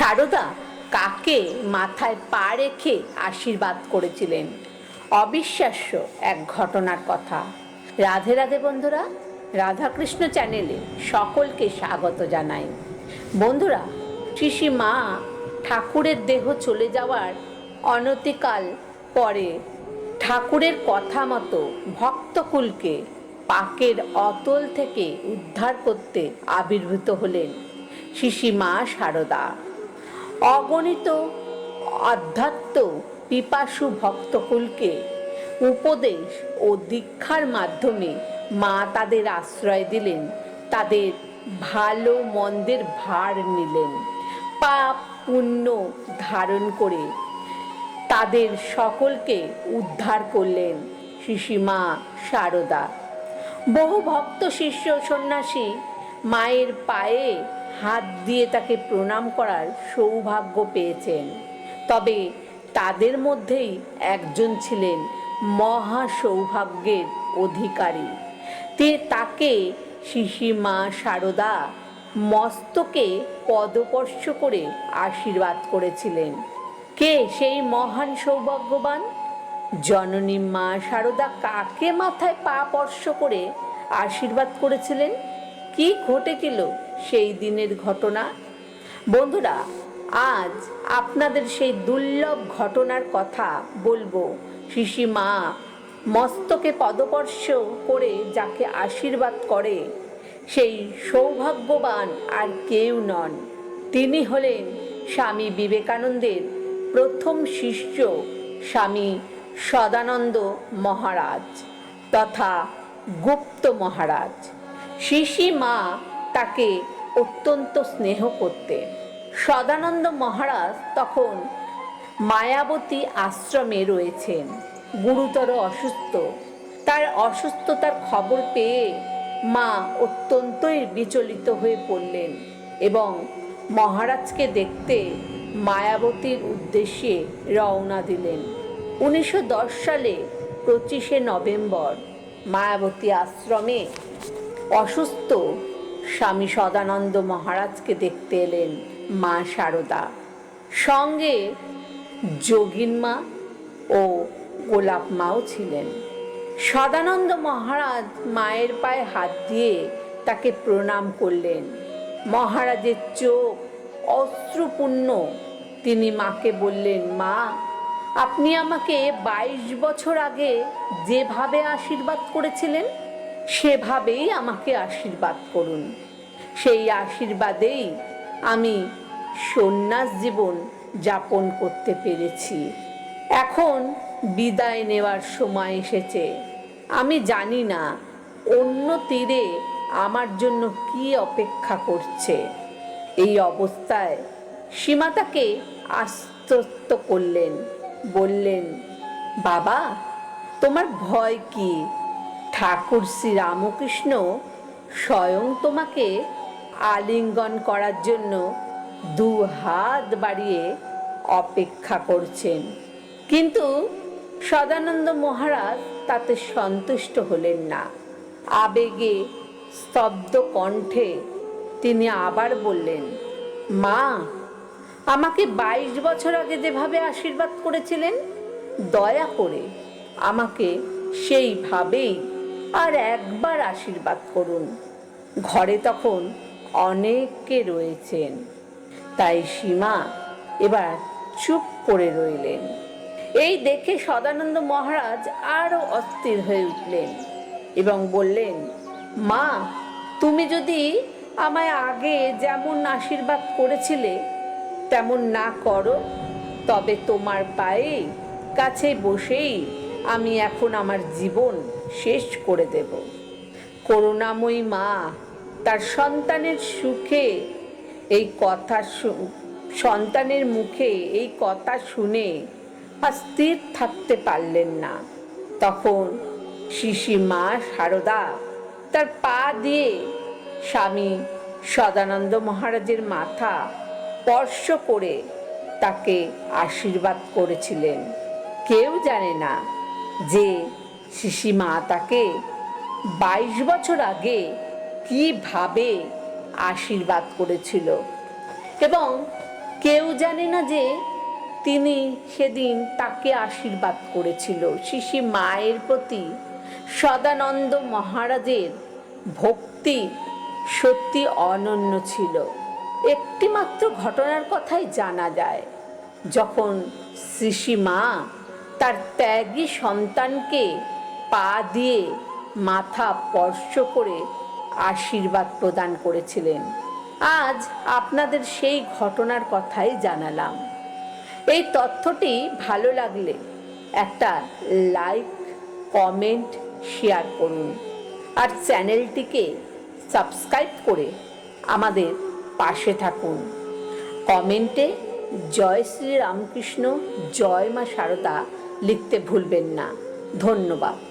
সারদা কাকে মাথায় পা রেখে আশীর্বাদ করেছিলেন? অবিশ্বাস্য এক ঘটনার কথা। রাধে রাধে বন্ধুরা, রাধাকৃষ্ণ চ্যানেলে সকলকে স্বাগত জানাই। বন্ধুরা শিশি মা ঠাকুরের দেহ চলে যাওয়ার অনতিকাল পরে ঠাকুরের কথা মতো ভক্তকুলকে পাকের অতল থেকে উদ্ধার করতে আবির্ভূত হলেন শিশি মা শারদা অগণিত আধ্যাত্ম পিপাসু ভক্তকুলকে উপদেশ ও দীক্ষার মাধ্যমে মা তাদের আশ্রয় দিলেন, তাদের ভালো মন্দের ভার নিলেন, পাপ পুণ্য ধারণ করে তাদের সকলকে উদ্ধার করলেন শিশিমা শারদা বহু ভক্ত শিষ্য সন্ন্যাসী মায়ের পায়ে হাত দিয়ে তাকে প্রণাম করার সৌভাগ্য পেয়েছেন। তবে তাদের মধ্যেই একজন ছিলেন মহা সৌভাগ্যের অধিকারী। তে তাকে শিশিমা শারদা মস্তকে পদস্পর্শ করে আশীর্বাদ করেছিলেন। কে সেই মহান সৌভাগ্যবান? জননী মা শারদা কাকে মাথায় পা স্পর্শ করে আশীর্বাদ করেছিলেন? কি ঘটেছিল? সেই দিনের ঘটনা। বন্ধুরা, আজ আপনাদের সেই দুর্লভ ঘটনার কথা বলব। শিশি মা মস্তকে পদস্পর্শ করে যাকে আশীর্বাদ করে, সেই সৌভাগ্যবান আর কেউ নন। তিনি হলেন স্বামী বিবেকানন্দের প্রথম শিষ্য স্বামী সদানন্দ মহারাজ তথা গুপ্ত মহারাজ। শিশি মা তাকে অত্যন্ত স্নেহ করতে। সদানন্দ মহারাজ তখন মায়াবতী আশ্রমে রয়েছেন। গুরুতর অসুস্থ। তার অসুস্থতার খবর পেয়ে মা অত্যন্তই বিচলিত হয়ে পড়লেন এবং মহারাজকে দেখতে মায়াবতীর উদ্দেশ্যে রওনা দিলেন। উনিশশো দশ সালে পঁচিশে নভেম্বর মায়াবতী আশ্রমে অসুস্থ স্বামী সদানন্দ মহারাজকে দেখতে এলেন মা শারদা সঙ্গে যোগিন মা ও গোলাপ মাও ছিলেন। সদানন্দ মহারাজ মায়ের পায়ে হাত দিয়ে তাকে প্রণাম করলেন। মহারাজের চোখ অশ্রুপূর্ণ। তিনি মাকে বললেন, মা, আপনি আমাকে বাইশ বছর আগে যেভাবে আশীর্বাদ করেছিলেন সেভাবেই আমাকে আশীর্বাদ করুন। সেই আশীর্বাদেই আমি সন্ন্যাস জীবন যাপন করতে পেরেছি। এখন বিদায় নেওয়ার সময় এসেছে। আমি জানি না, অন্য তীরে আমার জন্য কি অপেক্ষা করছে। এই অবস্থায় সীমা তাকে আশ্বস্ত করলেন, বললেন, বাবা, তোমার ভয় কি? ঠাকুর শ্রী রামকৃষ্ণ স্বয়ং তোমাকে আলিঙ্গন করার জন্য দু হাত বাড়িয়ে অপেক্ষা করছেন। কিন্তু সদানন্দ মহারাজ তাতে সন্তুষ্ট হলেন না। আবেগে স্তব্ধ কণ্ঠে তিনি আবার বললেন, মা, আমাকে বাইশ বছর আগে যেভাবে আশীর্বাদ করেছিলেন, দয়া করে আমাকে সেইভাবেই আর একবার আশীর্বাদ করুন। ঘরে তখন অনেকে রয়েছেন। তাই সীমা এবার চুপ করে রইলেন। এই দেখে সদানন্দ মহারাজ আরও অস্থির হয়ে উঠলেন এবং বললেন, মা, তুমি যদি আমায় আগে যেমন আশীর্বাদ করেছিলে, তেমন না করো। তবে তোমার পায়ে কাছে বসেই আমি এখন আমার জীবন শেষ করে দেব। করুণাময়ী মা, তার সন্তানের সুখে এই কথা সন্তানের মুখে এই কথা শুনে আর স্থির থাকতে পারলেন না। তখন শিশি মা সারদা তার পা দিয়ে স্বামী সদানন্দ মহারাজের মাথা স্পর্শ করে তাকে আশীর্বাদ করেছিলেন। কেউ জানে না যে শিশি মা তাকে বাইশ বছর আগে কীভাবে আশীর্বাদ করেছিল। এবং কেউ জানে না যে তিনি সেদিন তাকে আশীর্বাদ করেছিল। শিশি মায়ের প্রতি সদানন্দ মহারাজের ভক্তি সত্যি অনন্য ছিল। একটিমাত্র ঘটনার কথাই জানা যায়, যখন শিশি মা তার ত্যাগী সন্তানকে পা দিয়ে মাথা স্পর্শ করে আশীর্বাদ প্রদান করেছিলেন। আজ আপনাদের সেই ঘটনার কথাই জানালাম। এই তথ্যটি ভালো লাগলে একটা লাইক, কমেন্ট, শেয়ার করুন আর চ্যানেলটিকে সাবস্ক্রাইব করে আমাদের পাশে থাকুন। কমেন্টে জয় শ্রী রামকৃষ্ণ, জয় মা সারদা লিখতে ভুলবেন না। ধন্যবাদ।